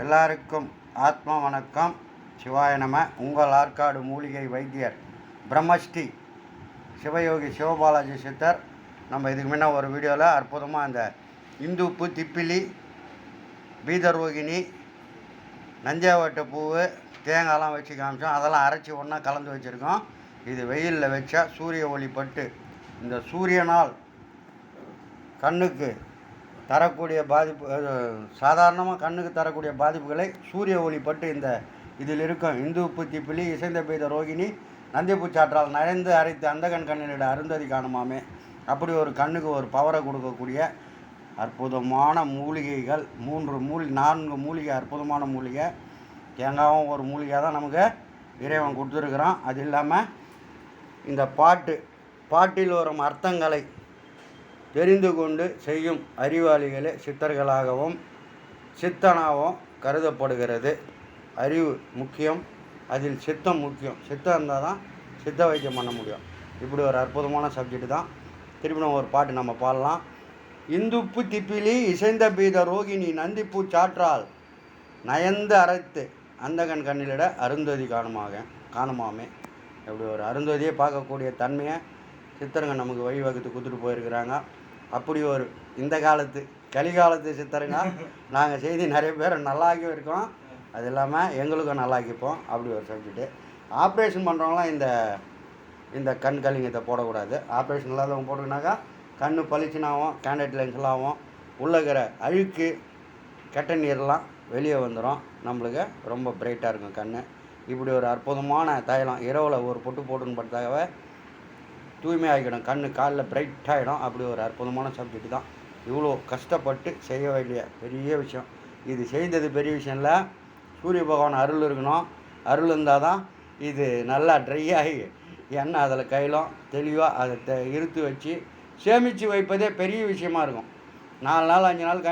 எல்லாருக்கும் ஆத்மா வணக்கம். சிவாய நம. உங்கள் ஆற்காடு மூலிகை வைத்தியர் பிரம்மஸ்ரீ சிவயோகி சிவபாலாஜி சித்தர். நம்ம இதுக்கு முன்ன ஒரு வீடியோவில் அற்புதமாக அந்த இந்துப்பு திப்பிலி பீதர்வோகினி நஞ்சாவட்ட பூவு தேங்காய்லாம் வச்சு காமிச்சோம். அதெல்லாம் அரைச்சி ஒன்றா கலந்து வச்சுருக்கோம். இது வெயிலில் வச்சா சூரிய ஒளி பட்டு. இந்த சூரியனால் கண்ணுக்கு தரக்கூடிய பாதிப்பு சாதாரணமாக கண்ணுக்கு தரக்கூடிய பாதிப்புகளை சூரிய ஒளி பட்டு இந்த இதில் இருக்கும். இந்து உப்பு திப்பிலி இசைந்த பெய்த ரோகிணி நந்திப்பூச்சாற்றால் நனைந்து அரைத்து அந்த கண் கண்ணினிட அருந்ததி காணுமாமே. அப்படி ஒரு கண்ணுக்கு ஒரு பவரை கொடுக்கக்கூடிய அற்புதமான மூலிகைகள் மூன்று மூலி நான்கு மூலிகை அற்புதமான மூலிகை. தேங்காவும் ஒரு மூலிகை தான் நமக்கு இறைவன் கொடுத்துருக்குறான். அது இல்லாமல் இந்த பாட்டு பாட்டில் வரும் அர்த்தங்களை தெரிந்து கொண்டு செய்யும் அறிவாளிகளே சித்தர்களாகவும் சித்தனாகவும் கருதப்படுகிறது. அறிவு முக்கியம் அதில் சித்தம் முக்கியம். சித்தம் இருந்தால் தான் சித்த வைத்தியம் பண்ண முடியும். இப்படி ஒரு அற்புதமான சப்ஜெக்ட் தான். திருப்பி நம்ம ஒரு பாட்டு நம்ம பாடலாம். இந்துப்பு திப்பிலி இசைந்த பீத ரோகிணி நந்திப்பூ சாற்றால் நயந்து அரைத்து அந்தகன் கண்ணிலிட அருந்ததி காணுமாக காணுமாமே. இப்படி ஒரு அருந்ததியை பார்க்கக்கூடிய தன்மையை சித்தருங்க நமக்கு வழிவகுத்து கொடுத்துட்டு போயிருக்கிறாங்க. அப்படி ஒரு இந்த காலத்து கலிகாலத்து சித்தருங்க நாங்கள் செய்தி நிறைய பேர் நல்லாக்கியும் இருக்கோம். அது இல்லாமல் எங்களுக்கும் நல்லாக்கிப்போம் அப்படி ஒரு சப்ஜெக்ட்டு ஆப்ரேஷன் பண்ணுறவங்களாம் இந்த இந்த கண் கலிங்கத்தை போடக்கூடாது. ஆப்ரேஷன் இல்லாதவங்க போட்டுக்கினாக்கா கண் பளிச்சுனாவும் கேண்டட் லென்ஸ்லாகவும் உள்ளக்கிற இருக்கிற அழுக்கு கெட்ட நீர்லாம் வெளியே வந்துடும் நம்மளுக்கு ரொம்ப பிரைட்டாக இருக்கும் கண் இப்படி ஒரு அற்புதமான தைலம் இரவில் ஒரு பொட்டு போட்டுன்னு தூய்மை ஆகிடும் கண் காலில் பிரைட் ஆகிடும் அப்படி ஒரு அற்புதமான சப்ஜெக்ட் தான். இவ்வளோ கஷ்டப்பட்டு செய்ய வேண்டிய பெரிய விஷயம். இது செய்தது பெரிய விஷயம் இல்லை. சூரிய பகவான் அருள் இருக்கணும். அருள் இருந்தால் தான் இது நல்லா ட்ரை ஆகி எண்ணெய் அதில் கையிலும் தெளிவாக அதை த இருத்து வச்சு சேமித்து வைப்பதே பெரிய விஷயமா இருக்கும். நாலு நாள் அஞ்சு நாள்